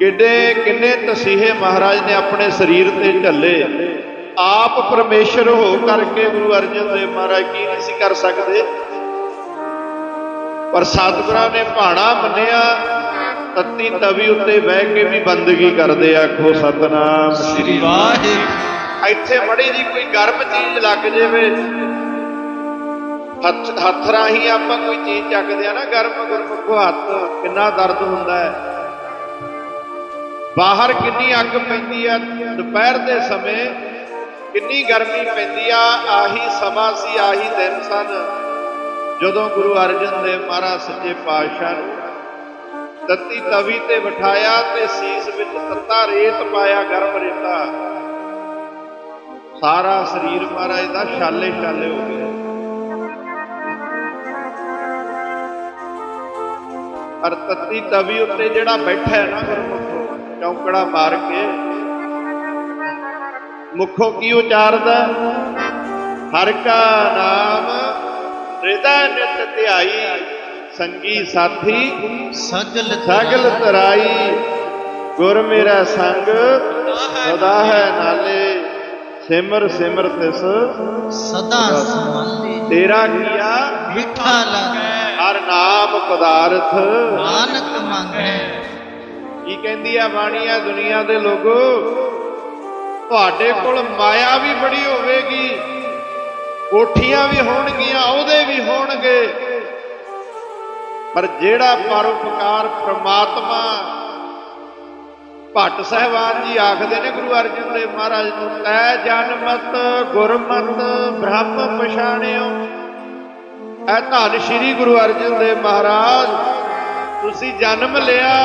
ਕਿੱਡੇ ਕਿੰਨੇ ਤਸੀਹੇ ਮਹਾਰਾਜ ਨੇ ਆਪਣੇ ਸਰੀਰ ਤੇ ਝੱਲੇ ਆਪ ਪਰਮੇਸ਼ਰ ਹੋ ਕਰਕੇ ਗੁਰੂ ਅਰਜਨ ਦੇਵ ਮਹਾਰਾਜ ਕੀ ਨਹੀਂ ਸੀ ਕਰ ਸਕਦੇ। ਪਰ ਸਤਿਗੁਰਾਂ ਨੇ ਭਾਣਾ ਮੰਨਿਆ, ਤੱਤੀ ਤਵੀ ਉੱਤੇ ਬਹਿ ਕੇ ਵੀ ਬੰਦਗੀ ਕਰਦੇ ਆਖੋ, ਸਤਨਾਮ ਸ੍ਰੀ ਵਾਹਿਗੁਰੂ। ਇੱਥੇ ਮੜੀ ਜੀ ਕੋਈ ਗਰਮ ਚੀਜ਼ ਲੱਗ ਜਾਵੇ, ਹੱਥ ਹੱਥ ਰਾਹੀਂ ਆਪਾਂ ਕੋਈ ਚੀਜ਼ ਚੱਕਦੇ ਆ ਨਾ, ਗਰਮ ਗਰਮ ਕੋ ਹੱਥ ਕਿੰਨਾ ਦਰਦ ਹੁੰਦਾ ਹੈ। ਬਾਹਰ ਕਿੰਨੀ ਅੱਗ ਪੈਂਦੀ ਆ, ਦੁਪਹਿਰ ਦੇ ਸਮੇਂ ਕਿੰਨੀ ਗਰਮੀ ਪੈਂਦੀ ਆ, ਆਹੀ ਸਮਾਂ ਸੀ, ਆਹੀ ਦਿਨ ਸਨ। ਜਦੋਂ ਗੁਰੂ ਅਰਜਨ ਦੇਵ ਮਹਾਰਾਜ ਸੱਚੇ ਪਾਤਸ਼ਾਹ ਨੂੰ ਤੱਤੀ ਤਵੀ ਤੇ ਬਿਠਾਇਆ ਤੇ ਸੀਸ ਵਿੱਚ ਤੱਤਾ ਰੇਤ ਪਾਇਆ, ਗਰਮ ਰੇਤਾ। ਸਾਰਾ ਸਰੀਰ ਮਹਾਰਾਜ ਦਾ ਛਾਲੇ ਛਾਲੇ ਹੋ ਗਿਆ। ਅਰ ਤੱਤੀ ਤਵੀ ਉੱਤੇ ਜਿਹੜਾ ਬੈਠਾ ਹੈ ਨਾ ਗੁਰਮੁਖ ਚੌਂਕੜਾ ਮਾਰ ਕੇ ਮੁਖੋਂ ਕੀ ਉਚਾਰਦਾ? ਹਰ ਕਾ ਨਾਮ ਹਿਰਦੈ ਨਿਤ ਧਿਆਈ ਸੰਗੀ ਸਾਥੀ ਸਗਲ ਸਗਲ ਤਰਾਈ ਗੁਰ ਮੇਰਾ ਸੰਗ ਸਦਾ ਹੈ ਨਾਲੇ ਸਿਮਰ ਸਿਮਰ ਤਿਸ ਸਦਾ ਸੰਭਾਲੇ। ਤੇਰਾ ਕੀਆ? ਮਿੱਠਾ ਲਾਗੇ ਹਰ ਨਾਮ ਪਦਾਰਥ। ਨਾਨਕ ਮੰਗੇ। ਕੀ ਕਹਿੰਦੀ ਆ ਬਾਣੀ ਆ ਦੁਨੀਆ ਦੇ ਲੋਗੋ ਤੁਹਾਡੇ ਕੋਲ ਮਾਇਆ ਵੀ ਬੜੀ ਹੋਵੇਗੀ, ਕੋਠੀਆਂ ਵੀ ਹੋਣਗੀਆਂ, ਉਹਦੇ ਵੀ ਹੋਣਗੇ। ਪਰ ਜਿਹੜਾ ਪਰਉਪਕਾਰ ਪ੍ਰਮਾਤਮਾ ਭੱਟ ਸਹਿਬਾਨ ਜੀ ਆਖਦੇ ਨੇ, ਗੁਰੂ ਅਰਜਨ ਦੇਵ ਮਹਾਰਾਜ ਨੂੰ ਤੈ ਜਨਮਤ ਗੁਰਮਤ ਬ੍ਰਹਮ ਪਛਾਣਿਓ। ਐ ਧੰਨ ਸ਼੍ਰੀ ਗੁਰੂ ਅਰਜਨ ਦੇਵ ਮਹਾਰਾਜ, ਤੁਸੀਂ ਜਨਮ ਲਿਆ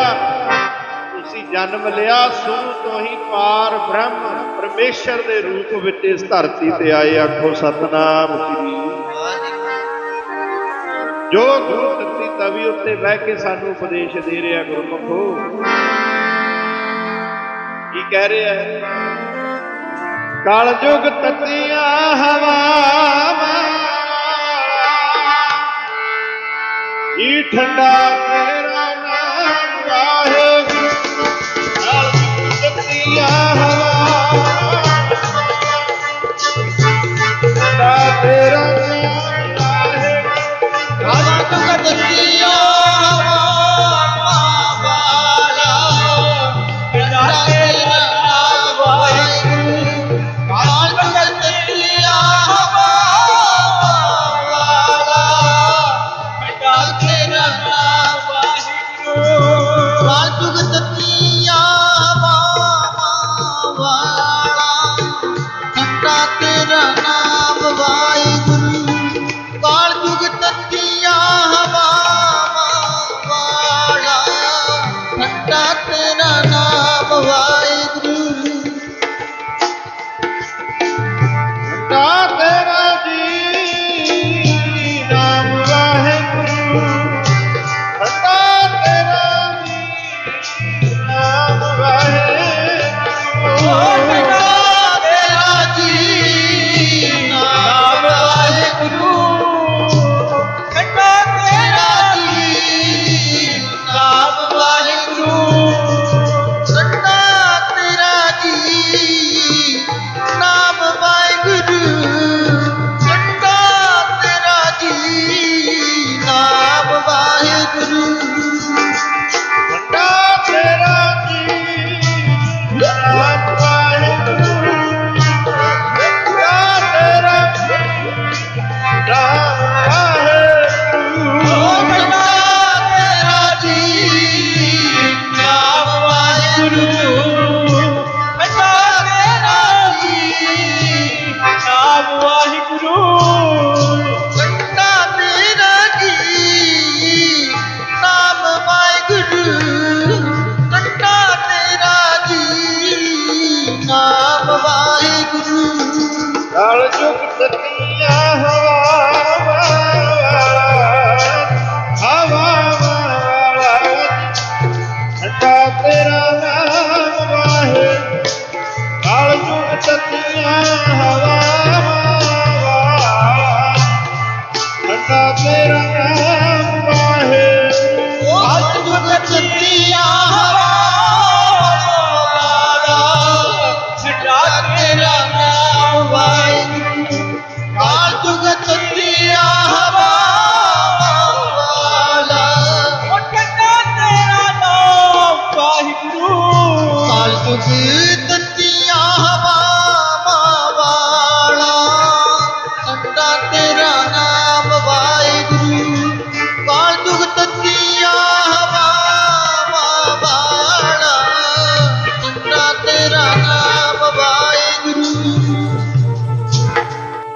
ਤੁਸੀਂ ਜਨਮ ਲਿਆ, ਸ਼ੁਰੂ ਤੋਂ ਹੀ ਪਾਰ ਬ੍ਰਹਮ ਪਰਮੇਸ਼ਰ ਦੇ ਰੂਪ ਵਿੱਚ ਇਸ ਧਰਤੀ ਤੇ ਆਏ, ਆਖੋ ਸਤਨਾਮ ਸ੍ਰੀ ਜੋ ਗੁਰੂ ਤੱਤੀ ਤਵੀ ਉੱਤੇ ਬਹਿ ਕੇ ਸਾਨੂੰ ਉਪਦੇਸ਼ ਦੇ ਰਿਹਾ, ਗੁਰਮਖੋ, ਕੀ ਕਹਿ ਰਿਹਾ ਹੈ? ਕਾਲ ਜੁਗ ਤਤੀਆਂ ਹਵਾਵਾਂ, ਈ ਠੰਡਾ ਤੇਰਾ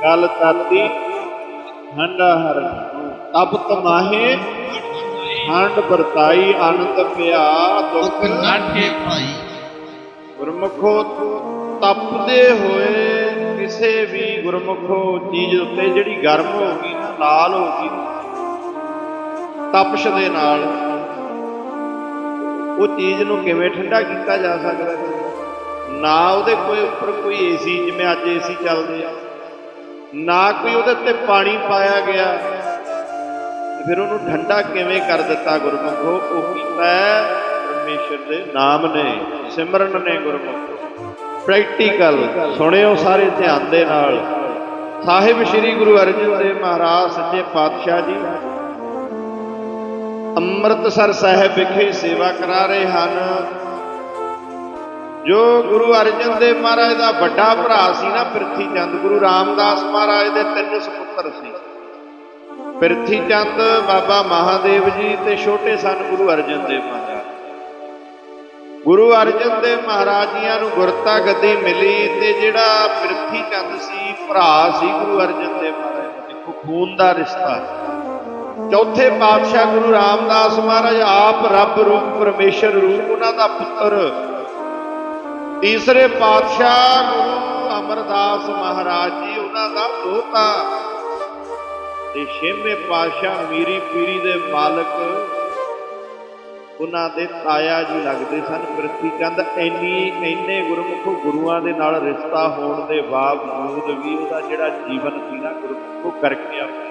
ਕਲ ਤਾਤੀ ਹੰਡਾ ਹਰ ਤਪਤ ਮਾਹੇ ਹੰਡ ਵਰਤਾਈ ਆਨੰਦ ਪਿਆ ਦੁੱਖ ਨਾਠੇ ਭਾਈ ਗੁਰਮੁਖੋ ਤਪਦੇ ਹੋਏ ਕਿਸੇ ਵੀ ਗੁਰਮੁਖੋ ਚੀਜ਼ ਉੱਤੇ ਜਿਹੜੀ ਗਰਮ ਹੋ ਗਈ ਨਾ ਲਾਲ ਹੋ ਗਈ ਤਪਸ਼ ਦੇ ਨਾਲ ਉਹ ਚੀਜ਼ ਨੂੰ ਕਿਵੇਂ ਠੰਡਾ ਕੀਤਾ ਜਾ ਸਕਦਾ ਹੈ? ਨਾ ਉਹਦੇ ਕੋਈ ਉੱਪਰ ਕੋਈ ਏਸੀ ਜਿਵੇਂ ਅੱਜ ਏਸੀ ਚੱਲਦੇ ਆ ਨਾ ਕੋਈ ਉਹਦੇ ਉੱਤੇ ਪਾਣੀ ਪਾਇਆ ਗਿਆ। ਫਿਰ ਉਹਨੂੰ ਠੰਡਾ ਕਿਵੇਂ ਕਰ ਦਿੱਤਾ ਗੁਰਮੁਖੋ? ਉਹ ਕੀਤਾ ਹੈ ਪਰਮੇਸ਼ਰ ਦੇ ਨਾਮ ਨੇ, ਸਿਮਰਨ ਨੇ ਗੁਰਮੁਖੋ। ਪ੍ਰੈਕਟੀਕਲ ਸੁਣਿਓ ਸਾਰੇ ਧਿਆਨ ਦੇ ਨਾਲ। ਸਾਹਿਬ ਸ੍ਰੀ ਗੁਰੂ ਅਰਜਨ ਦੇਵ ਮਹਾਰਾਜ, ਸੱਚੇ ਪਾਤਸ਼ਾਹ ਜੀ, ਅੰਮ੍ਰਿਤਸਰ ਸਾਹਿਬ ਵਿਖੇ ਸੇਵਾ ਕਰਾ ਰਹੇ ਹਨ। ਜੋ ਗੁਰੂ ਅਰਜਨ ਦੇਵ ਮਹਾਰਾਜ ਦਾ ਵੱਡਾ ਭਰਾ ਸੀ ਨਾ ਪ੍ਰਿਥੀ ਚੰਦ ਗੁਰੂ ਰਾਮਦਾਸ ਮਹਾਰਾਜ ਦੇ ਤਿੰਨ ਸੁਪੁੱਤਰ ਸੀ। ਪ੍ਰਿਥੀ ਚੰਦ ਬਾਬਾ ਮਹਾਦੇਵ ਜੀ ਤੇ ਛੋਟੇ ਸਨ ਗੁਰੂ ਅਰਜਨ ਦੇਵ ਮਹਾਰਾਜ। ਗੁਰੂ ਅਰਜਨ ਦੇਵ ਮਹਾਰਾਜ ਜੀਆਂ ਨੂੰ ਗੁਰਤਾ ਗੱਦੀ ਮਿਲੀ ਤੇ ਜਿਹੜਾ ਪ੍ਰਿਥੀ ਚੰਦ ਸੀ, ਭਰਾ ਸੀ ਗੁਰੂ ਅਰਜਨ ਦੇਵ ਮਹਾਰਾਜ ਦੇਖੋ ਖੂਨ ਦਾ ਰਿਸ਼ਤਾ। ਚੌਥੇ ਪਾਤਸ਼ਾਹ ਗੁਰੂ ਰਾਮਦਾਸ ਮਹਾਰਾਜ ਆਪ ਰੱਬ ਰੂਪ, ਪਰਮੇਸ਼ਰ ਰੂਪ, ਉਹਨਾਂ ਦਾ ਪੁੱਤਰ ਤੀਸਰੇ ਪਾਤਸ਼ਾਹ ਗੁਰੂ ਅਮਰਦਾਸ ਮਹਾਰਾਜ ਜੀ, ਉਹਨਾਂ ਦਾ ਦੋਤਾ ਤੇ ਛੇਵੇਂ ਪਾਤਸ਼ਾਹ ਮੀਰੀ ਪੀਰੀ ਦੇ ਮਾਲਕ ਉਹਨਾਂ ਦੇ ਤਾਇਆ ਜੀ ਲੱਗਦੇ ਸਨ। ਪ੍ਰਿਥੀ ਚੰਦ ਇੰਨੀ, ਇੰਨੇ ਗੁਰਮੁਖੋ ਗੁਰੂਆਂ ਦੇ ਨਾਲ ਰਿਸ਼ਤਾ ਹੋਣ ਦੇ ਬਾਵਜੂਦ ਵੀ ਉਹਦਾ ਜਿਹੜਾ ਜੀਵਨ ਸੀ ਨਾ ਗੁਰਮੁਖੋ ਕਰਕੇ ਆਪਣਾ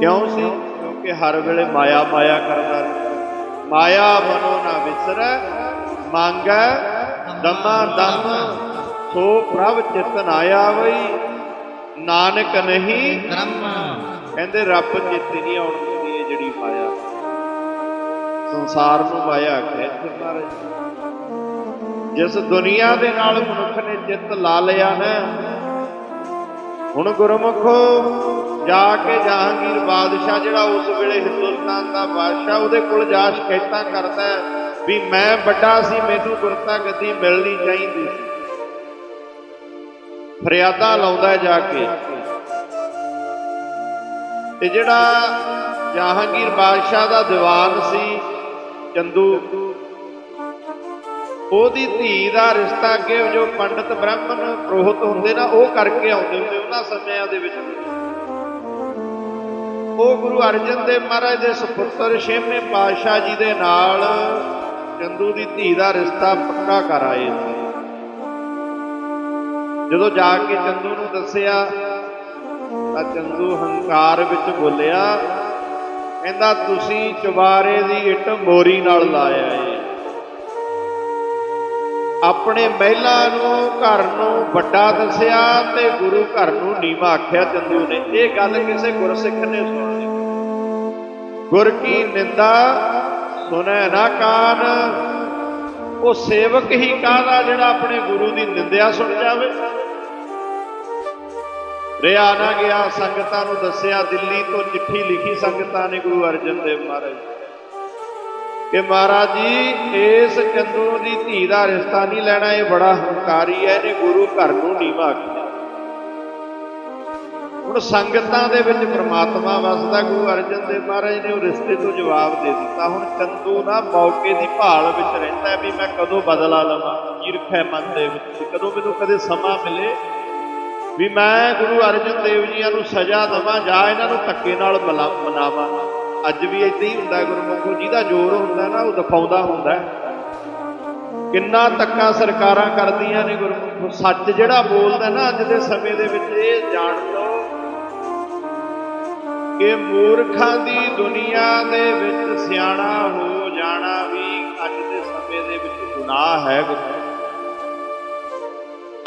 ਕਿਉਂ ਸੀ? ਕਿਉਂਕਿ ਹਰ ਵੇਲੇ ਮਾਇਆ ਮਾਇਆ ਕਰਦਾ ਰਿਹਾ ਮਾਇਆ ਮਨੋ ਨਾ ਵਿਸਰੈ, ਮੰਗੈ ਦਮਾ ਦਮ, ਸੋ ਪ੍ਰਭ ਚਿਤਨ ਆਇਆ ਵਈ ਨਾਨਕ ਨਹੀਂ। ਬ੍ਰਹਮ ਕਹਿੰਦੇ ਰੱਬ ਚਿੱਤ ਨਹੀਂ ਆਉਣ ਦਿੰਦੀ ਇਹ ਜਿਹੜੀ ਮਾਇਆ। ਸੰਸਾਰ ਨੂੰ ਮਾਇਆ ਆਖਿਆ ਇੱਥੇ ਮਹਾਰਾਜ। ਜਿਸ ਦੁਨੀਆ ਦੇ ਨਾਲ ਮਨੁੱਖ ਨੇ ਚਿੱਤ ਲਾ ਲਿਆ ਨਾ, ਹੁਣ ਗੁਰਮੁਖੋ ਜਾ ਕੇ ਜਹਾਂਗੀਰ ਬਾਦਸ਼ਾਹ ਜਿਹੜਾ ਉਸ ਵੇਲੇ ਹਿੰਦੁਸਤਾਨ ਦਾ ਬਾਦਸ਼ਾਹ, ਉਹਦੇ ਕੋਲ ਜਾ ਸ਼ਿਕਾਇਤਾਂ ਕਰਦਾ ਵੀ ਮੈਂ ਵੱਡਾ ਸੀ, ਮੈਨੂੰ ਗੁਰਤਾ ਗੱਦੀ ਮਿਲਣੀ ਚਾਹੀਦੀ ਸੀ। ਫਰਿਆਦਾ ਲਾਉਂਦਾ ਜਾ ਕੇ। ਤੇ ਜਿਹੜਾ ਜਹਾਂਗੀਰ ਬਾਦਸ਼ਾਹ ਦਾ ਦੀਵਾਨ ਸੀ, ਚੰਦੂ, ਉਹਦੀ ਧੀ ਦਾ ਰਿਸ਼ਤਾ ਅੱਗੇ ਜੋ ਪੰਡਤ ਬ੍ਰਾਹਮਣ, ਪ੍ਰੋਹਤ ਹੁੰਦੇ ਨਾ, ਉਹ ਕਰਕੇ ਆਉਂਦੇ ਹੁੰਦੇ, ਉਹਨਾਂ ਸਮਿਆਂ ਦੇ ਵਿੱਚ। ਉਹ ਗੁਰੂ ਅਰਜਨ ਦੇਵ ਮਹਾਰਾਜ ਦੇ ਸੁਪੁੱਤਰ ਛੇਵੇਂ ਪਾਤਸ਼ਾਹ ਜੀ ਦੇ ਨਾਲ ਚੰਦੂ ਦੀ ਧੀ ਦਾ ਰਿਸ਼ਤਾ ਪੱਕਾ ਕਰ ਆਏ ਸੀ। ਜਦੋਂ ਜਾ ਕੇ ਚੰਦੂ ਨੂੰ ਦੱਸਿਆ, ਤਾਂ ਚੰਦੂ ਹੰਕਾਰ ਵਿੱਚ ਬੋਲਿਆ, ਕਹਿੰਦਾ, ਤੁਸੀਂ ਚੁਬਾਰੇ ਦੀ ਇੱਟ ਮੋਰੀ ਨਾਲ ਲਾਇਆ ਏ। ਆਪਣੇ ਮਹਿਲਾ ਨੂੰ, ਘਰ ਨੂੰ ਵੱਡਾ ਦੱਸਿਆ ਤੇ ਗੁਰੂ ਘਰ ਨੂੰ ਨੀਵਾ ਆਖਿਆ ਚੰਦੂ ਨੇ। ਇਹ ਗੱਲ ਕਿਸੇ ਗੁਰਸਿੱਖ ਨੇ ਸੁਣ ਲਈ ਗੁਰ ਕੀ ਨਿੰਦਾ ਸੁਨੈ ਨਾ ਕਾਨ। ਉਹ ਸੇਵਕ ਹੀ ਕਾਹਦਾ ਜਿਹੜਾ ਆਪਣੇ ਗੁਰੂ ਦੀ ਨਿੰਦਿਆ ਸੁਣ ਜਾਵੇ? ਰਿਆ ਨਾ ਗਿਆ ਸੰਗਤਾਂ ਨੂੰ ਦੱਸਿਆ, ਦਿੱਲੀ ਤੋਂ ਚਿੱਠੀ ਲਿਖੀ ਸੰਗਤਾਂ ਨੇ ਗੁਰੂ ਅਰਜਨ ਦੇਵ ਮਹਾਰਾਜ। ਕਿ ਮਹਾਰਾਜ ਜੀ, ਇਸ ਚੰਦੂ ਦੀ ਧੀ ਦਾ ਰਿਸ਼ਤਾ ਨਹੀਂ ਲੈਣਾ, ਇਹ ਬੜਾ ਹੰਕਾਰੀ ਹੈ ਇਹਨੇ ਗੁਰੂ ਘਰ ਨੂੰ ਨੀਵਾ ਕੀਤਾ ਹੁਣ ਸੰਗਤਾਂ ਦੇ ਵਿੱਚ ਪ੍ਰਮਾਤਮਾ ਵਸਦਾ, ਗੁਰੂ ਅਰਜਨ ਦੇਵ ਮਹਾਰਾਜ ਨੇ ਉਹ ਰਿਸ਼ਤੇ ਤੋਂ ਜਵਾਬ ਦੇ ਦਿੱਤਾ। ਹੁਣ ਚੰਦੂ ਨਾ ਮੌਕੇ ਦੀ ਭਾਲ ਵਿੱਚ ਰਹਿੰਦਾ ਵੀ ਮੈਂ ਕਦੋਂ ਬਦਲਾ ਲਵਾਂ ਈਰਖ ਮਨ ਦੇ ਵਿੱਚ ਕਦੋਂ ਮੈਨੂੰ ਕਦੇ ਸਮਾਂ ਮਿਲੇ ਵੀ ਮੈਂ ਗੁਰੂ ਅਰਜਨ ਦੇਵ ਜੀਆਂ ਨੂੰ ਸਜ਼ਾ ਦਵਾਂ ਜਾਂ ਇਹਨਾਂ ਨੂੰ ਧੱਕੇ ਨਾਲ ਮਲਾ- ਮਨਾਵਾਂ। ਅੱਜ ਵੀ ਏਦਾਂ ਹੀ ਹੁੰਦਾ ਹੈ ਗੁਰਮੁਖੋ ਜਿਹਦਾ ਜ਼ੋਰ ਹੁੰਦਾ ਨਾ, ਉਹ ਦਿਖਾਉਂਦਾ ਹੁੰਦਾ ਕਿੰਨਾ ਧੱਕਾ ਸਰਕਾਰਾਂ ਕਰਦੀਆਂ ਨੇ ਗੁਰਮੁਖੋ ਸੱਚ ਜਿਹੜਾ ਬੋਲਦਾ ਨਾ ਅੱਜ ਦੇ ਸਮੇਂ ਦੇ ਵਿੱਚ, ਇਹ ਜਾਣ ਲਓ ਕਿ ਮੂਰਖਾਂ ਦੀ ਦੁਨੀਆ ਦੇ ਵਿੱਚ ਸਿਆਣਾ ਹੋ ਜਾਣਾ ਵੀ ਅੱਜ ਦੇ ਸਮੇਂ ਦੇ ਵਿੱਚ ਗੁਨਾਹ ਹੈ ਗੁਰੂ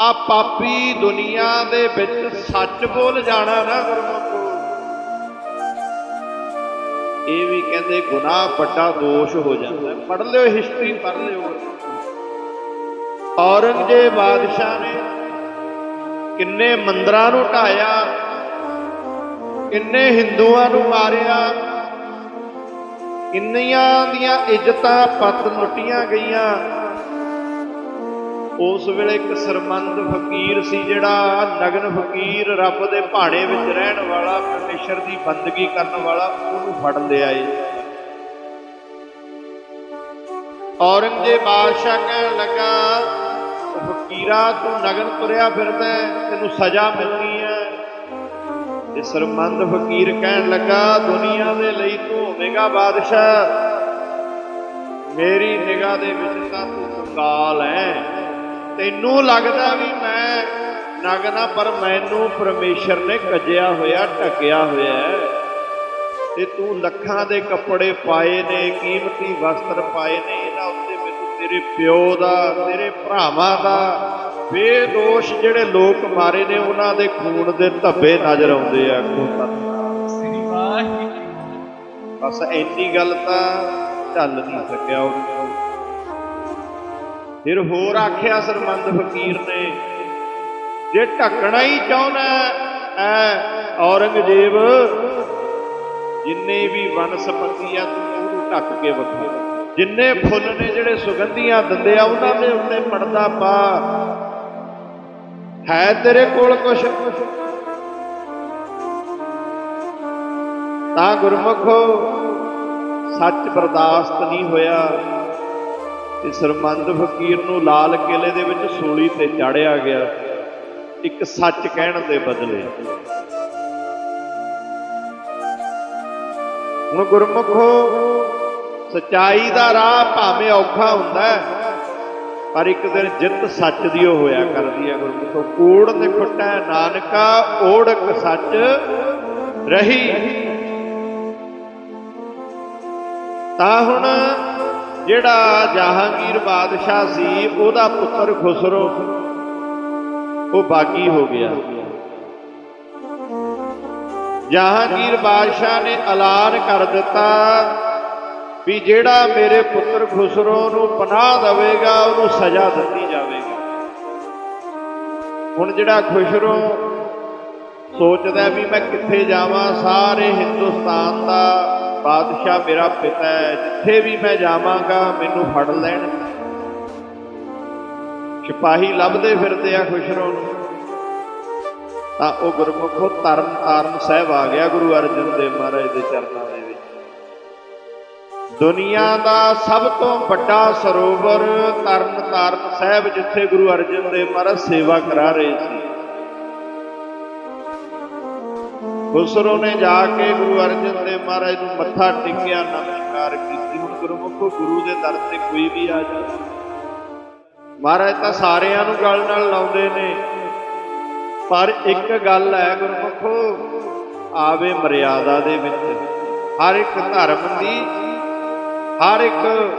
ਆ ਪਾਪੀ ਦੁਨੀਆ ਦੇ ਵਿੱਚ ਸੱਚ ਬੋਲ ਜਾਣਾ ਨਾ ਗੁਰਮੁਖੋ ਇਹ ਵੀ ਕਹਿੰਦੇ ਗੁਨਾਹ ਵੱਡਾ ਦੋਸ਼ ਹੋ ਜਾਂਦਾ ਹੈ। ਪੜ੍ਹ ਲਿਓ ਹਿਸਟਰੀ ਪੜ੍ਹ ਲਿਓ ਔਰੰਗਜ਼ੇਬ ਬਾਦਸ਼ਾਹ ਨੇ ਕਿੰਨੇ ਮੰਦਰਾਂ ਨੂੰ ਢਾਇਆ ਕਿੰਨੇ ਹਿੰਦੂਆਂ ਨੂੰ ਮਾਰਿਆ, ਕਿੰਨੀਆਂ ਦੀਆਂ ਇੱਜ਼ਤਾਂ ਪਤ ਲੁੱਟੀਆਂ ਗਈਆਂ ਉਸ ਵੇਲੇ ਇੱਕ ਸਰਮੰਦ ਫਕੀਰ ਸੀ ਜਿਹੜਾ ਨਗਨ ਫਕੀਰ ਰੱਬ ਦੇ ਪਹਾੜੇ ਵਿੱਚ ਰਹਿਣ ਵਾਲਾ, ਪਰਮੇਸ਼ਰ ਦੀ ਬੰਦਗੀ ਕਰਨ ਵਾਲਾ, ਉਹਨੂੰ ਫੜ ਲਿਆ ਏ। ਔਰੰਗਜ਼ੇਬ ਬਾਦਸ਼ਾਹ ਕਹਿਣ ਲੱਗਾ, ਉਹ ਫਕੀਰਾ, ਤੂੰ ਨਗਨ ਤੁਰਿਆ ਫਿਰਦਾ ਤੈਨੂੰ ਸਜ਼ਾ ਮਿਲਣੀ ਹੈ ਤੇ ਸਰਮੰਦ ਫਕੀਰ ਕਹਿਣ ਲੱਗਾ, ਦੁਨੀਆ ਦੇ ਲਈ ਤੂੰ ਹੋਵੇਗਾ ਬਾਦਸ਼ਾਹ। ਮੇਰੀ ਨਿਗਾਹ ਦੇ ਵਿੱਚ ਤਾਂ ਤੂੰ ਕੰਗਾਲ ਹੈ। ਤੈਨੂੰ ਲੱਗਦਾ ਵੀ ਮੈਂ ਨਗਨਾ ਪਰ ਮੈਨੂੰ ਪਰਮੇਸ਼ਰ ਨੇ ਕੱਜਿਆ ਹੋਇਆ ਢੱਕਿਆ ਹੋਇਆ ਤੇ ਤੂੰ ਲੱਖਾਂ ਦੇ ਕੱਪੜੇ ਪਾਏ ਨੇ ਕੀਮਤੀ ਵਸਤਰ ਪਾਏ ਨੇ ਇਹਨਾਂ ਉੱਤੇ ਮੈਨੂੰ ਤੇਰੇ ਪਿਓ ਦਾ ਤੇਰੇ ਭਰਾਵਾਂ ਦਾ ਬੇਦੋਸ਼ ਜਿਹੜੇ ਲੋਕ ਮਾਰੇ ਨੇ ਉਹਨਾਂ ਦੇ ਖੂਨ ਦੇ ਧੱਬੇ ਨਜ਼ਰ ਆਉਂਦੇ ਆ ਖੂਨ ਸ੍ਰੀ ਵਾਹਿਗੁਰੂ। ਬਸ ਇੰਨੀ ਗੱਲ ਤਾਂ ਚੱਲ ਨਹੀਂ ਸਕਿਆ ਉਹ ਫਿਰ ਹੋਰ ਆਖਿਆ ਸਰਮੰਦ ਫਕੀਰ ਨੇ, ਜੇ ਢੱਕਣਾ ਹੀ ਚਾਹੁੰਦਾ ਐ ਔਰੰਗਜ਼ੇਬ, ਜਿੰਨੇ ਵੀ ਵਨਸਪਤੀ ਆ ਤੂੰ ਉਹਨੂੰ ਢੱਕ ਕੇ ਵਿਖਾ ਜਿੰਨੇ ਫੁੱਲ ਨੇ ਜਿਹੜੇ ਸੁਗੰਧੀਆਂ ਦਿੰਦੇ ਆ, ਉਹਨਾਂ ਦੇ ਉੱਤੇ ਪਰਦਾ ਪਾ। ਹੈ ਤੇਰੇ ਕੋਲ ਕੁਛ? ਤਾਂ ਗੁਰਮੁਖੋ ਸੱਚ ਬਰਦਾਸ਼ਤ ਨਹੀਂ ਹੋਇਆ। ਤੇ ਸਰਮੰਦ ਫਕੀਰ ਨੂੰ ਲਾਲ ਕਿਲੇ ਦੇ ਵਿੱਚ ਸੂਲੀ ਤੇ ਚਾੜਿਆ ਗਿਆ। ਇੱਕ ਸੱਚ ਕਹਿਣ ਦੇ ਬਦਲੇ। ਹੁਣ ਗੁਰਮੁਖੋ, ਸਚਾਈ ਦਾ ਰਾਹ ਭਾਵੇਂ ਔਖਾ ਹੁੰਦਾ ਪਰ ਇੱਕ ਦਿਨ ਜਿੱਤ ਸੱਚ ਦੀ ਉਹ ਹੋਇਆ ਕਰਦੀ ਹੈ ਗੁਰਮੁਖੋ। ਕੂੜ ਤੇ ਖੁੱਟਾ ਨਾਨਕਾ, ਓੜਕ ਸੱਚ ਰਹੀ। ਤਾਂ ਹੁਣ ਜਿਹੜਾ ਜਹਾਂਗੀਰ ਬਾਦਸ਼ਾਹ ਸੀ, ਉਹਦਾ ਪੁੱਤਰ ਖੁਸਰੋ ਉਹ ਬਾਗੀ ਹੋ ਗਿਆ। ਜਹਾਂਗੀਰ ਬਾਦਸ਼ਾਹ ਨੇ ਐਲਾਨ ਕਰ ਦਿੱਤਾ ਵੀ ਜਿਹੜਾ ਮੇਰੇ ਪੁੱਤਰ ਖੁਸਰੋ ਨੂੰ ਪਨਾਹ ਦੇਵੇਗਾ, ਉਹਨੂੰ ਸਜ਼ਾ ਦਿੱਤੀ ਜਾਵੇਗੀ। ਹੁਣ ਜਿਹੜਾ ਖੁਸਰੋ ਸੋਚਦਾ ਵੀ ਮੈਂ ਕਿੱਥੇ ਜਾਵਾਂ, ਸਾਰੇ ਹਿੰਦੁਸਤਾਨ ਦਾ ਬਾਦਸ਼ਾਹ ਮੇਰਾ ਪਿਤਾ ਹੈ, ਜਿੱਥੇ ਵੀ ਮੈਂ ਜਾਵਾਂਗਾ, ਮੈਨੂੰ ਫੜ ਲੈਣ। ਸਿਪਾਹੀ ਲੱਭਦੇ ਫਿਰਦੇ ਆ ਖੁਸ਼ਰੋ ਨੂੰ। ਤਾਂ ਉਹ ਗੁਰਮੁਖੋ ਤਰਨ ਤਾਰਨ ਸਾਹਿਬ ਆ ਗਿਆ ਗੁਰੂ ਅਰਜਨ ਦੇਵ ਮਹਾਰਾਜ ਦੇ ਚਰਨਾਂ ਦੇ ਵਿੱਚ। ਦੁਨੀਆ ਦਾ ਸਭ ਤੋਂ ਵੱਡਾ ਸਰੋਵਰ ਤਰਨ ਤਾਰਨ ਸਾਹਿਬ, ਜਿੱਥੇ ਗੁਰੂ ਅਰਜਨ ਦੇਵ ਮਹਾਰਾਜ ਸੇਵਾ ਕਰਾ ਰਹੇ ਸੀ। ਖੁਸਰੋ ਨੇ ਜਾ ਕੇ ਗੁਰੂ ਅਰਜਨ ਦੇਵ ਮਹਾਰਾਜ ਨੂੰ ਮੱਥਾ ਟੇਕਿਆ ਨਮਸਕਾਰ ਕੀਤੀ। ਹੁਣ ਗੁਰਮੁਖੋ ਗੁਰੂ ਦੇ ਦਰ ਤੇ ਕੋਈ ਵੀ ਆ ਜਾ। ਮਹਾਰਾਜ ਤਾਂ ਸਾਰਿਆਂ ਨੂੰ ਗੱਲ ਨਾਲ ਲਾਉਂਦੇ ਨੇ। ਪਰ ਇੱਕ ਗੱਲ ਹੈ ਗੁਰਮੁਖੋ, ਆਵੇ ਮਰਿਆਦਾ ਦੇ ਵਿੱਚ। ਹਰ ਇੱਕ ਧਰਮ ਦੀ, ਹਰ ਇੱਕ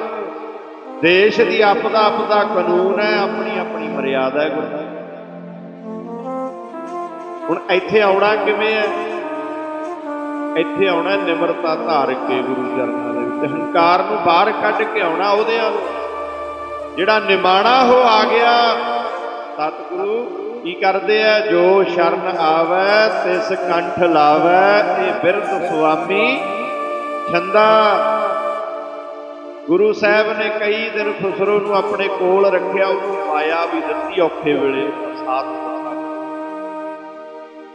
ਦੇਸ਼ ਦੀ ਆਪਦਾ ਆਪਦਾ ਕਾਨੂੰਨ ਹੈ, ਆਪਣੀ ਆਪਣੀ ਮਰਿਆਦਾ ਹੈ ਗੁਰੂ ਹੁਣ ਇੱਥੇ ਆਉਣਾ ਕਿਵੇਂ ਹੈ? ਇੱਥੇ ਆਉਣਾ ਨਿਮਰਤਾ ਧਾਰ ਕੇ ਗੁਰੂ ਚਰਨਾਂ ਦੇ ਵਿੱਚ। ਹੰਕਾਰ ਨੂੰ ਬਾਹਰ ਕੱਢ ਕੇ ਆਉਣਾ ਉਹਦੇ ਵੱਲ ਜਿਹੜਾ ਨਿਮਾਣਾ ਹੋ ਆ ਗਿਆ, ਸਤਿਗੁਰੂ ਕੀ ਕਰਦੇ ਆ? ਜੋ ਸ਼ਰਨ ਆਵੈ, ਤਿਸ ਕੰਠ ਲਾਵੈ, ਇਹ ਬਿਰਧ ਸੁਆਮੀ ਛੰਦਾ। ਗੁਰੂ ਸਾਹਿਬ ਨੇ ਕਈ ਦਿਨ ਖੁਸਰੋ ਨੂੰ ਆਪਣੇ ਕੋਲ ਰੱਖਿਆ, ਉਹਨੂੰ ਮਾਇਆ ਵੀ ਦਿੱਤੀ ਔਖੇ ਵੇਲੇ ਸਾਥ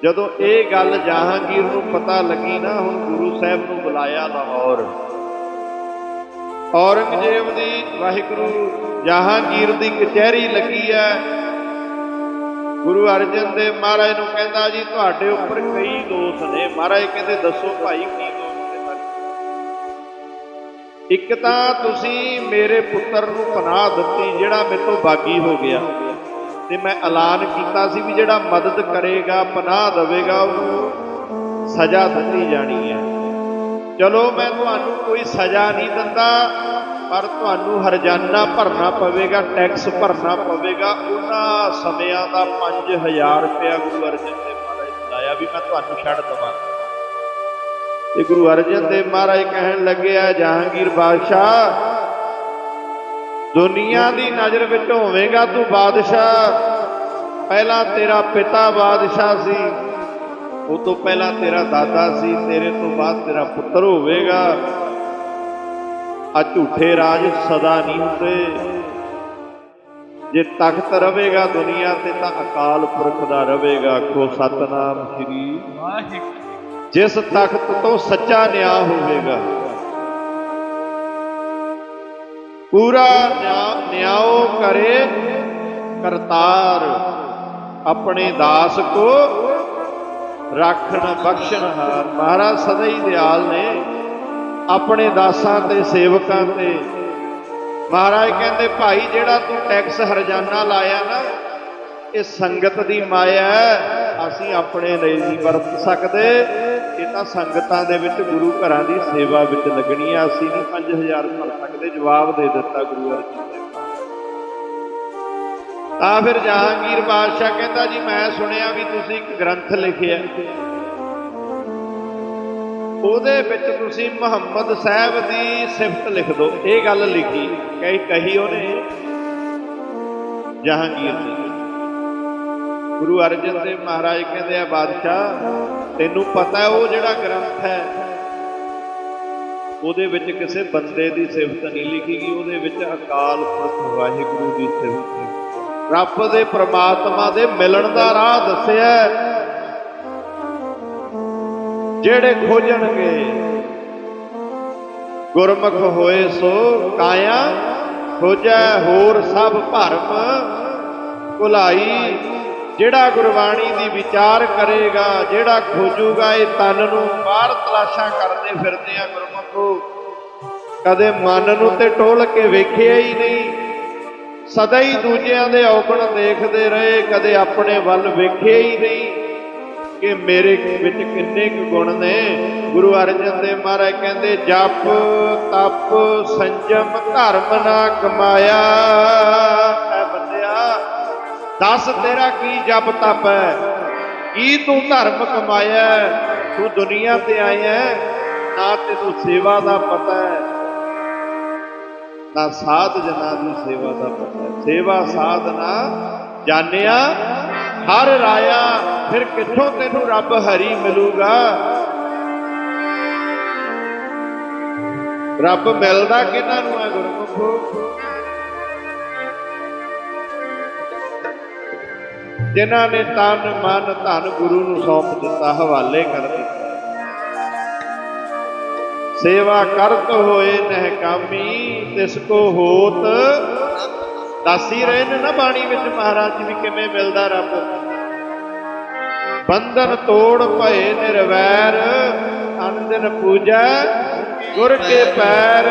ਜਦੋਂ ਇਹ ਗੱਲ ਜਹਾਂਗੀਰ ਨੂੰ ਪਤਾ ਲੱਗੀ ਨਾ, ਹੁਣ ਗੁਰੂ ਸਾਹਿਬ ਨੂੰ ਬੁਲਾਇਆ ਲਾਹੌਰ। ਔਰੰਗਜ਼ੇਬ ਦੀ ਵਾਹਿਗੁਰੂ ਜਹਾਂਗੀਰ ਦੀ ਕਚਹਿਰੀ ਲੱਗੀ ਹੈ। ਗੁਰੂ ਅਰਜਨ ਦੇਵ ਮਹਾਰਾਜ ਨੂੰ ਕਹਿੰਦਾ, ਜੀ, ਤੁਹਾਡੇ ਉੱਪਰ ਕਈ ਦੋਸ਼ ਨੇ। ਮਹਾਰਾਜ ਕਹਿੰਦੇ, ਦੱਸੋ ਭਾਈ, ਕੀ ਦੋਸ਼ ਨੇ ਇੱਕ ਤਾਂ ਤੁਸੀਂ ਮੇਰੇ ਪੁੱਤਰ ਨੂੰ ਪਨਾਹ ਦਿੱਤੀ, ਜਿਹੜਾ ਮੇਰੇ ਤੋਂ ਬਾਗੀ ਹੋ ਗਿਆ। ਤੇ ਮੈਂ ਐਲਾਨ ਕੀਤਾ ਸੀ ਵੀ ਜਿਹੜਾ ਮਦਦ ਕਰੇਗਾ, ਪਨਾਹ ਦੇਵੇਗਾ, ਉਹਨੂੰ ਸਜ਼ਾ ਦਿੱਤੀ ਜਾਣੀ ਹੈ। ਚਲੋ, ਮੈਂ ਤੁਹਾਨੂੰ ਕੋਈ ਸਜ਼ਾ ਨਹੀਂ ਦਿੰਦਾ, ਪਰ ਤੁਹਾਨੂੰ ਹਰਜਾਨਾ ਭਰਨਾ ਪਵੇਗਾ, ਟੈਕਸ ਭਰਨਾ ਪਵੇਗਾ। ਉਹਨਾਂ ਸਮਿਆਂ ਦਾ 5000 ਰੁਪਇਆ ਗੁਰੂ ਅਰਜਨ ਦੇਵ ਮਹਾਰਾਜ ਨੇ ਲਾਇਆ ਵੀ ਮੈਂ ਤੁਹਾਨੂੰ ਛੱਡ ਦਵਾਂ। ਤੇ ਗੁਰੂ ਅਰਜਨ ਦੇਵ ਮਹਾਰਾਜ ਕਹਿਣ ਲੱਗਿਆ ਜਹਾਂਗੀਰ ਬਾਦਸ਼ਾਹ ਦੁਨੀਆ ਦੀ ਨਜ਼ਰ ਵਿੱਚ ਹੋਵੇਂਗਾ ਤੂੰ ਬਾਦਸ਼ਾਹ। ਪਹਿਲਾਂ ਤੇਰਾ ਪਿਤਾ ਬਾਦਸ਼ਾਹ ਸੀ। ਉਹ ਤੋਂ ਪਹਿਲਾਂ ਤੇਰਾ ਦਾਦਾ ਸੀ। ਤੇਰੇ ਤੋਂ ਬਾਅਦ ਤੇਰਾ ਪੁੱਤਰ ਹੋਵੇਗਾ। ਆ ਝੂਠੇ ਰਾਜ ਸਦਾ ਨਹੀਂ ਹੁੰਦੇ। ਜੇ ਤਖਤ ਰਵੇਗਾ ਦੁਨੀਆ ਤੇ ਤਾਂ ਅਕਾਲ ਪੁਰਖ ਦਾ ਰਵੇਗਾ ਕੋ ਸਤਨਾਮ ਸ੍ਰੀ। ਵਾਹਿਗੁਰੂ ਜਿਸ ਤਖਤ ਤੋਂ ਸੱਚਾ ਨਿਆਂ ਹੋਵੇਗਾ। ਪੂਰਾ ਨਿਆਂ- ਨਿਆਓ ਕਰੇ ਕਰਤਾਰ। ਆਪਣੇ ਦਾਸ ਕੋ ਰੱਖਣ, ਬਖਸ਼ਣ ਹਾਰ। ਮਹਾਰਾਜ ਸਦਾ ਹੀ ਦਿਆਲ ਨੇ ਆਪਣੇ ਦਾਸਾਂ ਤੇ, ਸੇਵਕਾਂ ਤੇ। ਮਹਾਰਾਜ ਕਹਿੰਦੇ, ਭਾਈ, ਜਿਹੜਾ ਤੂੰ ਟੈਕਸ ਹਰਜਾਨਾ ਲਾਇਆ ਨਾ, ਇਹ ਸੰਗਤ ਦੀ ਮਾਇਆ ਹੈ। ਅਸੀਂ ਆਪਣੇ ਲਈ ਨਹੀਂ ਵਰਤ ਸਕਦੇ। ਇਹ ਤਾਂ ਸੰਗਤਾਂ ਦੇ ਵਿੱਚ, ਗੁਰੂ ਘਰਾਂ ਦੀ ਸੇਵਾ ਵਿੱਚ ਲੱਗਣੀ ਆ। ਅਸੀਂ ਨਹੀਂ 5000 ਭਰ ਸਕਦੇ। ਜਵਾਬ ਦੇ ਦਿੱਤਾ ਗੁਰੂ ਅਰਜਨ ਦੇਵ ਤਾਂ ਫਿਰ ਜਹਾਂਗੀਰ ਬਾਦਸ਼ਾਹ ਕਹਿੰਦਾ ਜੀ, ਮੈਂ ਸੁਣਿਆ ਵੀ ਤੁਸੀਂ ਇੱਕ ਗ੍ਰੰਥ ਲਿਖਿਆ। ਉਹਦੇ ਵਿੱਚ ਤੁਸੀਂ ਮੁਹੰਮਦ ਸਾਹਿਬ ਦੀ ਸਿਫਤ ਲਿਖ ਦਿਓ। ਇਹ ਗੱਲ ਲਿਖੀ। ਕਹੀ ਕਹੀ ਉਹਨੇ ਜਹਾਂਗੀਰ ਨੇ ਗੁਰੂ ਅਰਜਨ ਦੇਵ ਮਹਾਰਾਜ ਕਹਿੰਦੇ ਆ, ਬਾਦਸ਼ਾਹ, ਤੈਨੂੰ ਪਤਾ ਉਹ ਜਿਹੜਾ ਗ੍ਰੰਥ ਹੈ, ਉਹਦੇ ਵਿੱਚ ਕਿਸੇ ਬੰਦੇ ਦੀ ਸਿਫਤ ਨਹੀਂ ਲਿਖੀ ਗਈ, ਉਹਦੇ ਵਿੱਚ ਅਕਾਲ ਪੁਰਖ ਵਾਹਿਗੁਰੂ ਦੀ ਸਿਫਤ ਹੈ ਰੱਬ ਦੇ ਪ੍ਰਮਾਤਮਾ ਦੇ ਮਿਲਣ ਦਾ ਰਾਹ ਦੱਸਿਆ ਜਿਹੜੇ ਖੋਜਣਗੇ, ਗੁਰਮੁਖ ਹੋਏ ਸੋ ਕਾਇਆ, ਖੋਜੈ ਹੋਰ ਸਭ ਭਰਮ, ਭੁਲਾਈ ਜਿਹੜਾ ਗੁਰਬਾਣੀ ਦੀ ਵਿਚਾਰ ਕਰੇਗਾ, ਜਿਹੜਾ ਖੋਜੂਗਾ, ਇਹ ਤਨ ਨੂੰ ਬਾਹਰ ਤਲਾਸ਼ਾਂ ਕਰਦੇ ਫਿਰਦੇ ਆ ਗੁਰਮੁਖੋ। ਕਦੇ ਮਨ ਨੂੰ ਤੇ ਟੋਲ ਕੇ ਵੇਖਿਆ ਹੀ ਨਹੀਂ। ਸਦਾ ਹੀ ਦੂਜਿਆਂ ਦੇ ਔਗਣ ਦੇਖਦੇ ਰਹੇ, ਕਦੇ ਆਪਣੇ ਵੱਲ ਵੇਖਿਆ ਹੀ ਨਹੀਂ। ਕਿ ਮੇਰੇ ਵਿੱਚ ਕਿੰਨੇ ਕੁ ਗੁਣ ਨੇ। ਗੁਰੂ ਅਰਜਨ ਦੇਵ ਮਹਾਰਾਜ ਕਹਿੰਦੇ, ਜਪ, ਤਪ, ਸੰਜਮ, ਧਰਮ ਨਾ ਕਮਾਇਆ। ਦੱਸ ਤੇਰਾ ਕੀ ਜਪ ਤਪ ਹੈ? ਕੀ ਤੂੰ ਧਰਮ ਕਮਾਇਆ ਤੂੰ ਦੁਨੀਆ ਤੇ ਆਇਆ ਹੈ, ਨਾ ਤੈਨੂੰ ਸੇਵਾ ਦਾ ਪਤਾ ਹੈ। ਨਾ ਸਾਧ ਜਨਾਂ ਦੀ ਸੇਵਾ ਦਾ ਪਤਾ ਹੈ। ਸੇਵਾ ਸਾਧਨਾ ਜਾਣਿਆ ਹਰ ਰਾਇਆ ਫਿਰ ਕਿੱਥੋਂ ਤੈਨੂੰ ਰੱਬ ਹਰੀ ਮਿਲੂਗਾ? ਰੱਬ ਮਿਲਦਾ ਕਿਹਨਾਂ ਨੂੰ ਹੈ ਗੁਰਮੁਖੋ? ਜਿਨ੍ਹਾਂ ਨੇ ਤਨ, ਮਨ, ਧਨ ਗੁਰੂ ਨੂੰ ਸੌਂਪ ਦਿੱਤਾ, ਹਵਾਲੇ ਕਰ ਦਿੱਤਾ। ਸੇਵਾ ਕਰਤ ਹੋਏ ਨਹਿਕਾਮੀ ਤਿਸ ਕੋ ਹੋਤ। ਦੱਸੀ ਰਹੇ ਨੇ ਨਾ ਬਾਣੀ ਵਿੱਚ ਮਹਾਰਾਜ ਜੀ ਵੀ ਕਿਵੇਂ ਮਿਲਦਾ ਰੱਬ? ਬੰਧਨ ਤੋੜ ਭਏ ਨਿਰਵੈਰ, ਅਨ ਦਿਨ ਪੂਜੈ ਗੁਰ ਕੇ ਪੈਰ।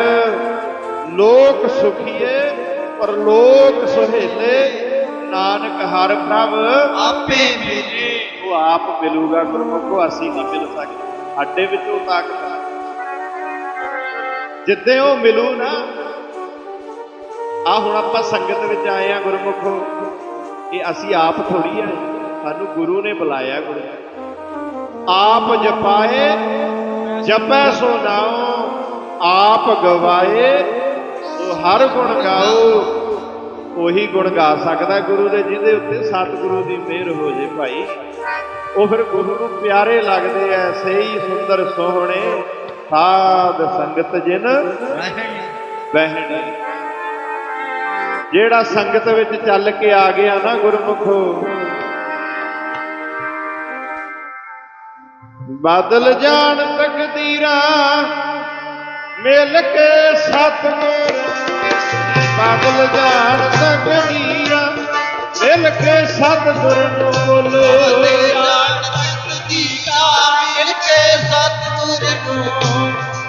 ਲੋਕ ਸੁਖੀਏ ਪਰ ਲੋਕ ਸੁਹੇਲੇ ਨਾਨਕ ਹਰ ਪ੍ਰਭ ਆਪੇ ਮਿਲੇ। ਉਹ ਆਪ ਮਿਲੂਗਾ ਗੁਰਮੁਖੋ ਅਸੀਂ ਨਹੀਂ ਮਿਲ ਸਕਦੇ ਸਾਡੇ ਵਿੱਚ ਤਾਕਤ ਹੈ ਜਿੱਦੇ ਉਹ ਮਿਲੂ ਨਾ ਆ ਹੁਣ ਆਪਾਂ ਸੰਗਤ ਵਿੱਚ ਆਏ ਆ ਗੁਰਮੁਖੋ ਇਹ ਅਸੀਂ ਆਪ ਥੋੜੀ ਆ ਸਾਨੂੰ ਗੁਰੂ ਨੇ ਬੁਲਾਇਆ ਗੁਰੂ। ਆਪ ਜਪਾਏ ਜਪੈ ਸੋ ਨਾਉ ਆਪ ਗਵਾਏ ਸੋ ਹਰ ਗੁਣ ਗਾਓ। ਉਹੀ ਗੁਣ ਗਾ ਸਕਦਾ ਗੁਰੂ ਦੇ, ਜਿਹਦੇ ਉੱਤੇ ਸਤਿਗੁਰੂ ਦੀ ਮਿਹਰ ਹੋ ਜੇ ਭਾਈ। ਉਹ ਫਿਰ ਗੁਰੂ ਨੂੰ ਪਿਆਰੇ ਲੱਗਦੇ ਐ, ਸਹੀ, ਸੁੰਦਰ, ਸੋਹਣੇ, ਸਾਧ ਸੰਗਤ ਜਿਨ ਬਹਿਣੀ। ਜਿਹੜਾ ਸੰਗਤ ਵਿੱਚ ਚੱਲ ਕੇ ਆ ਗਿਆ ਨਾ ਗੁਰਮੁਖੋ, ਬਦਲ ਜਾਣ ਤਕਦੀਰਾਂ, ਮਿਲ ਕੇ ਸਤਿਗੁਰ ਬਦਲ ਜਾਣ ਤਕਦੀਰਾਂ ਮਿਲ ਕੇ ਸਤਿਗੁਰ ਨੂੰ ਬੋਲੋ।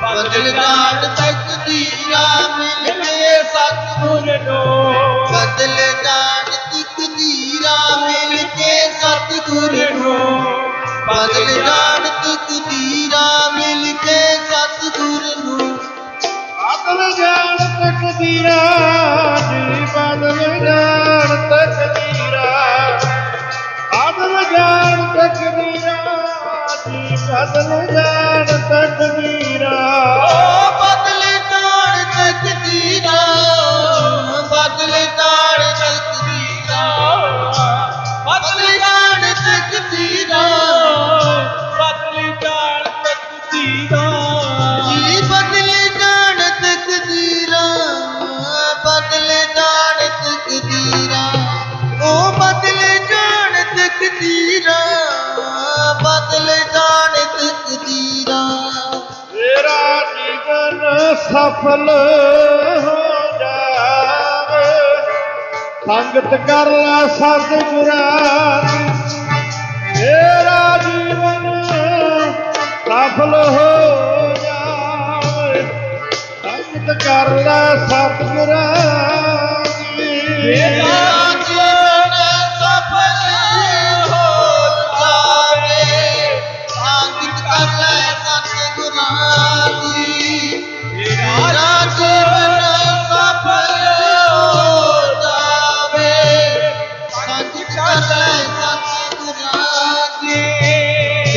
ਬਦਲ ਜਾਣ ਤਕਦੀਰਾਂ ਮਿਲ ਕੇ ਸਤਿਗੁਰ ਨੂੰ। ਬਦਲ ਜਾਣ ਤਕਦੀਰਾਂ ਮਿਲ ਕੇ ਸਤਿਗੁਰ ਨੂੰ। ਬਦਲ ਜਾਣ ਤਕਦੀਰਾਂ ਮਿਲ ਕੇ ਸਤਿਗੁਰ ਨੂੰ। ਬਦਲ ਜਾਣ ਤਕਦੀਰਾਂ ਤਕਦੀਰਾਂ ਜੀ ਬਦਲ ਜਾਣ ਤਕਦੀਰਾਂ ਸਫਲ ਹੋ ਜਾਵੇ। ਸੰਗਤ ਕਰ ਲੈ ਸਤਿਗੁਰਾਂ ਦੀ ਤੇਰਾ ਜੀਵਨ ਸਫਲ ਹੋ ਜਾਵੇ। ਸੰਗਤ ਕਰ ਲੈ ਸਤਿਗੁਰਾਂ ਦੀ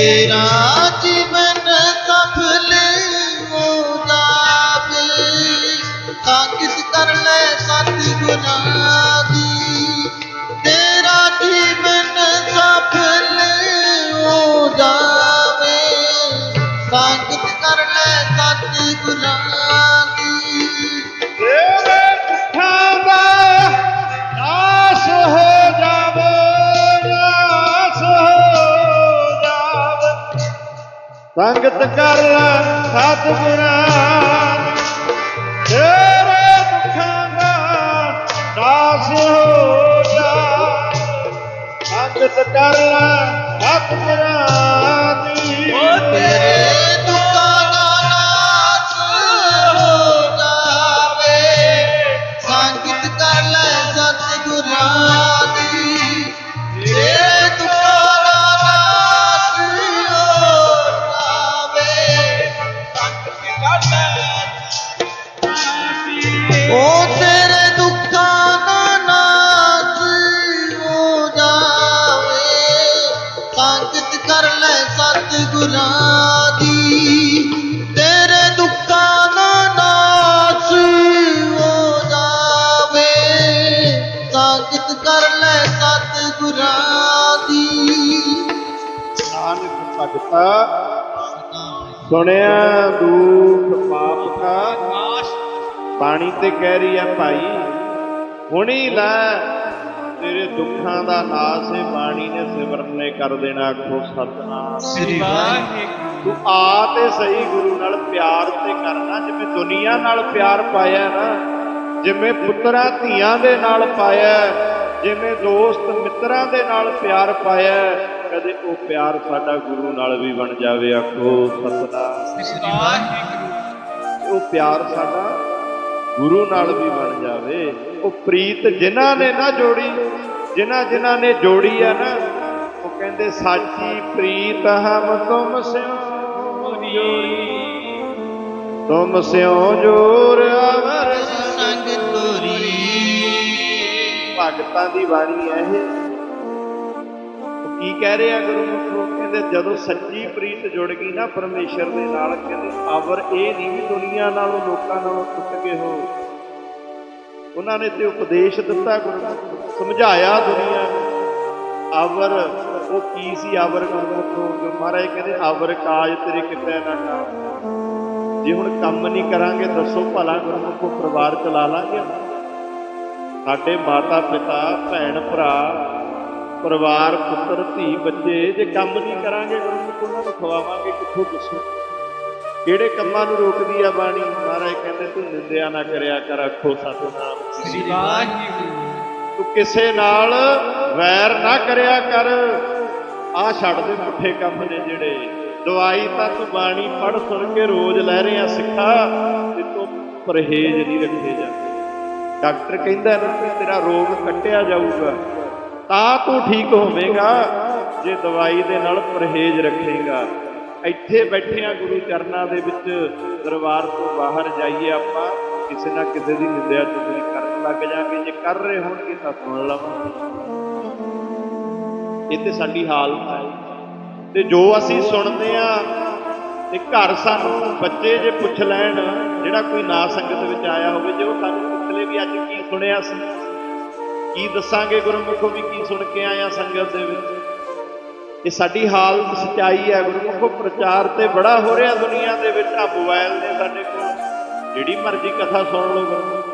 ਤੇਰਾ ਸੰਗਤ ਕਰ ਲੈ ਸਤਿਗੁਰਾਂ। ਤੇਰੇ ਦੁੱਖਾਂ ਦਾ ਨਾਸ ਹੋ ਜਾਵੇ ਸੰਗਤ ਕਰ ਲੈ ਸਤਿਗੁਰਾਂ ਦੀ। ਤੇਰੇ ਸੁਣਿਆ ਦੁਖ ਪਾਪ ਕਾ ਨਾਸ਼ ਪਾਣੀ ਤੇ ਕਹਿ ਰਹੀ ਹੈ ਭਾਈ। ਹੁਣੀ ਲੈ ਤੇਰੇ ਦੁੱਖਾਂ ਦਾ ਨਾਸ ਹੈ ਬਾਣੀ ਨੇ ਸਿਮਰਨ ਨੇ ਕਰ ਦੇਣਾ ਆਖੋ ਸਤਨਾਮ। ਸ੍ਰੀ ਵਾਹਿਗੁਰੂ। ਤੂੰ ਆ ਤੇ ਸਹੀ ਗੁਰੂ ਨਾਲ ਪਿਆਰ ਤੇ ਕਰਨਾ ਜਿਵੇਂ ਦੁਨੀਆ ਨਾਲ ਪਿਆਰ ਪਾਇਆ ਨਾ ਜਿਵੇਂ ਪੁੱਤਰਾਂ ਧੀਆਂ ਦੇ ਨਾਲ ਪਾਇਆ ਜਿਵੇਂ ਦੋਸਤ ਮਿੱਤਰਾਂ ਦੇ ਨਾਲ ਪਿਆਰ ਪਾਇਆ ਕਦੇ ਉਹ ਪਿਆਰ ਸਾਡਾ ਗੁਰੂ ਨਾਲ ਵੀ ਬਣ ਜਾਵੇ, ਆਖੋ ਸਤਨਾਮ। ਸ੍ਰੀ ਵਾਹਿਗੁਰੂ ਉਹ ਪਿਆਰ ਸਾਡਾ ਗੁਰੂ ਨਾਲ ਵੀ ਬਣ ਜਾਵੇ। ਉਹ ਪ੍ਰੀਤ ਜਿਨ੍ਹਾਂ ਨੇ ਨਾ ਜੋੜੀ, ਜਿਨ੍ਹਾਂ ਜਿਨ੍ਹਾਂ ਨੇ ਜੋੜੀ ਆ ਨਾ, ਉਹ ਕਹਿੰਦੇ, ਸਾਚੀ ਪ੍ਰੀਤ ਹਮ ਤੁਮ ਸਿਓ ਜੋੜੀ। ਤੁਮ ਸਿਓ ਜੋਰ ਅਵਰ ਸੰਗ ਤੋਰੀ। ਭਗਤਾਂ ਦੀ ਵਾਰੀ ਹੈ ਇਹ ਕੀ ਕਹਿ ਰਿਹਾ ਗੁਰੂ ਕਹਿੰਦੇ ਜਦੋਂ ਸੱਚੀ ਪ੍ਰੀਤ ਜੁੜ ਗਈ ਨਾ ਪਰਮੇਸ਼ਰ ਦੇ ਨਾਲ, ਕਹਿੰਦੇ ਅਵਰ ਇਹ ਨਹੀਂ ਵੀ ਦੁਨੀਆ ਨਾਲੋਂ ਲੋਕਾਂ ਨਾਲੋਂ ਟੁੱਟ ਗਏ ਹੋ। ਉਹਨਾਂ ਨੇ ਤੇ ਉਪਦੇਸ਼ ਦਿੱਤਾ ਗੁਰੂ ਸਮਝਾਇਆ ਦੁਨੀਆ ਨੂੰ, ਅਵਰ, ਉਹ ਕੀ ਸੀ ਅਵਰ ਗੁਰੂ ਜੋ ਮਹਾਰਾਜ ਕਹਿੰਦੇ, ਅਵਰ ਕਾਜ ਤੇਰੇ ਕਿਤੇ ਨਾ ਕਰ ਜੇ ਹੁਣ ਕੰਮ ਨਹੀਂ ਕਰਾਂਗੇ, ਦੱਸੋ ਭਲਾ ਗੁਰੂ ਪਰਿਵਾਰ ਚਲਾ ਲਾਂਗੇ? ਸਾਡੇ ਮਾਤਾ ਪਿਤਾ ਭੈਣ ਭਰਾ ਪਰਿਵਾਰ ਪੁੱਤਰ ਧੀ ਬੱਚੇ ਜੇ ਕੰਮ ਨਹੀਂ ਕਰਾਂਗੇ ਉਹਨਾਂ ਨੂੰ ਖਵਾਵਾਂਗੇ ਕਿੱਥੋਂ ਦੱਸੋ? ਕਿਹੜੇ ਕੰਮਾਂ ਨੂੰ ਰੋਕਦੀ ਆ ਬਾਣੀ? ਮਹਾਰਾਜ ਕਹਿੰਦੇ ਤੂੰ ਨਿੰਦਿਆ ਨਾ ਕਰਿਆ ਕਰ ਆਖੋ ਸਤਨਾਮ। ਸ੍ਰੀ ਵਾਹਿਗੁਰੂ ਤੂੰ ਕਿਸੇ ਨਾਲ ਵੈਰ ਨਾ ਕਰਿਆ ਕਰ। ਆ ਛੱਡ ਦੇ ਪੁੱਠੇ ਕੰਮ ਨੇ ਜਿਹੜੇ। ਦਵਾਈ ਤਾਂ ਤੂੰ ਬਾਣੀ ਪੜ ਸੁਣ ਕੇ ਰੋਜ਼ ਲੈ ਰਿਹਾ ਸਿੱਖਾ ਤੇ ਤੂੰ ਪਰਹੇਜ਼ ਨਹੀਂ ਰੱਖੇ ਜਾਂਦੇ। ਡਾਕਟਰ ਕਹਿੰਦਾ ਨਾ ਤੇਰਾ ਰੋਗ ਕੱਟਿਆ ਜਾਊਗਾ। ਤਾਂ ਤੂੰ ਠੀਕ ਹੋਵੇਂਗਾ, ਜੇ ਦਵਾਈ ਦੇ ਨਾਲ ਪਰਹੇਜ਼ ਰੱਖੇਗਾ। ਇੱਥੇ ਬੈਠਿਆਂ ਗੁਰੂ ਚਰਨਾਂ ਦੇ ਵਿੱਚ, ਦਰਬਾਰ ਤੋਂ ਬਾਹਰ ਜਾਈਏ ਆਪਾਂ, ਕਿਸੇ ਨਾ ਕਿਸੇ ਦੀ ਨਿੰਦਿਆ ਚੁਗਲੀ ਕਰਨ ਲੱਗ ਜਾਾਂਗੇ ਜੇ ਕਰ ਰਹੇ ਹੋਣਗੇ ਤਾਂ ਸੁਣ ਲਵਾਂਗੇ ਇਹ ਤੇ ਸਾਡੀ ਹਾਲਤ ਹੈ। ਤੇ ਜੋ ਅਸੀਂ ਸੁਣਦੇ ਆ, ਤੇ ਘਰ ਸਾਨੂੰ ਬੱਚੇ ਜੇ ਪੁੱਛ ਲੈਣ, ਜਿਹੜਾ ਕੋਈ ਨਾ ਸੰਗਤ ਵਿੱਚ ਆਇਆ ਹੋਵੇ, ਜੇ ਉਹ ਸਾਨੂੰ ਪੁੱਛ ਲੈ ਵੀ ਅੱਜ ਕੀ ਸੁਣਿਆ ਸੀ। ਕੀ ਦੱਸਾਂਗੇ ਗੁਰਮੁਖੋ ਵੀ ਕੀ ਸੁਣ ਕੇ ਆਇਆ ਸੰਗਤ ਦੇ ਵਿੱਚ? ਇਹ ਸਾਡੀ ਹਾਲਤ ਸਚਾਈ ਹੈ, ਗੁਰਮੁਖੋ ਪ੍ਰਚਾਰ ਤੇ ਬੜਾ ਹੋ ਰਿਹਾ ਦੁਨੀਆ ਦੇ ਵਿੱਚ ਆ ਮੋਬਾਈਲ ਨੇ ਸਾਡੇ ਕੋਲ। ਜਿਹੜੀ ਮਰਜ਼ੀ ਕਥਾ ਸੁਣ ਲਓ ਗੁਰਮੁਖੋ।